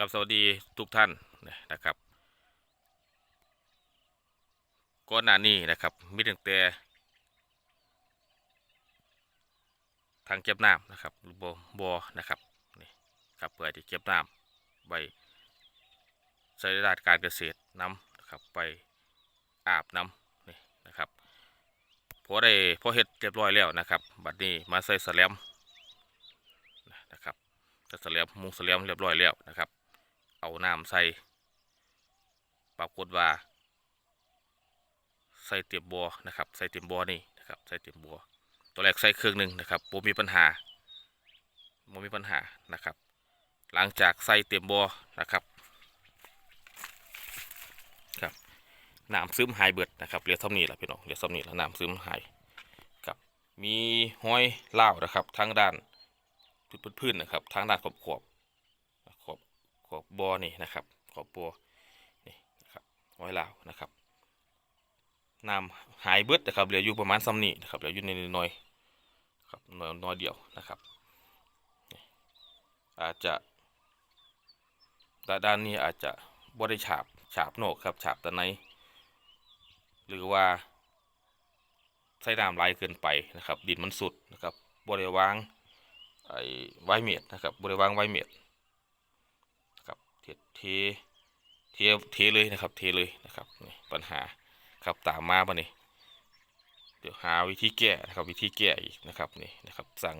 ครับสวัสดีทุกท่านนะครับ ก่อนหน้านี้นะครับมีตั้งแต่ทางเก็บน้ำนะครับบอบอนะครับนี่ครับเพื่อที่เก็บน้ำไว้ใช้ด้านการเกษตรน้ำนะครับไปอาบน้ำนี่นะครับพอได้พอเฮ็ดเรียบร้อยแล้วนะครับ บัดนี้มาใส่สแลมนะครับใส่สแลมมุงสแลมเรียบร้อยแล้วนะครับ เอาน้ำใส่ ปรากฏว่าใส่เตียมบัวนะครับ ใส่เตียมบัวนี่นะครับใส่เตียมบัวตัวแรกใส่เครื่องหนึ่งนะครับบ่มีปัญหาบ่มีปัญหานะครับ หลังจากใส่เตียมบัวนะครับครับน้ำซึมหายเบิดนะครับเหลือเท่านี้แหละพี่น้องเหลือเท่านี้แล้วน้ำซึมหายครับมีห้อยเล่านะครับทางด้านพื้นๆนะครับทางด้านขอบๆขอบ ขอบบอนี่นะครับ ขอบบัวนี่นะครับไว้ลาวนะครับน้ำหายเบิดนะครับเหลืออยู่ประมาณซ้ำนี่นะครับเหลืออยู่ในน้อยครับน้อยน้อยเดียวนะครับอาจจะด้านนี้อาจจะบ่ได้ฉาบฉาบโหนกครับฉาบตะไนหรือว่าใส่น้ำลายเกินไปนะครับ ดินมันสุดนะครับบ่ได้วางไอ้ไวเมียดนะครับบ่ได้วางไวเมียดครับเท เทเทเทเลยนะครับ เทเลยนะครับนี่ปัญหาครับตามมาปะนี่เดี๋ยวหาวิธีแก้นะครับวิธีแก้อีกนะครับนี่นะครับสั่ง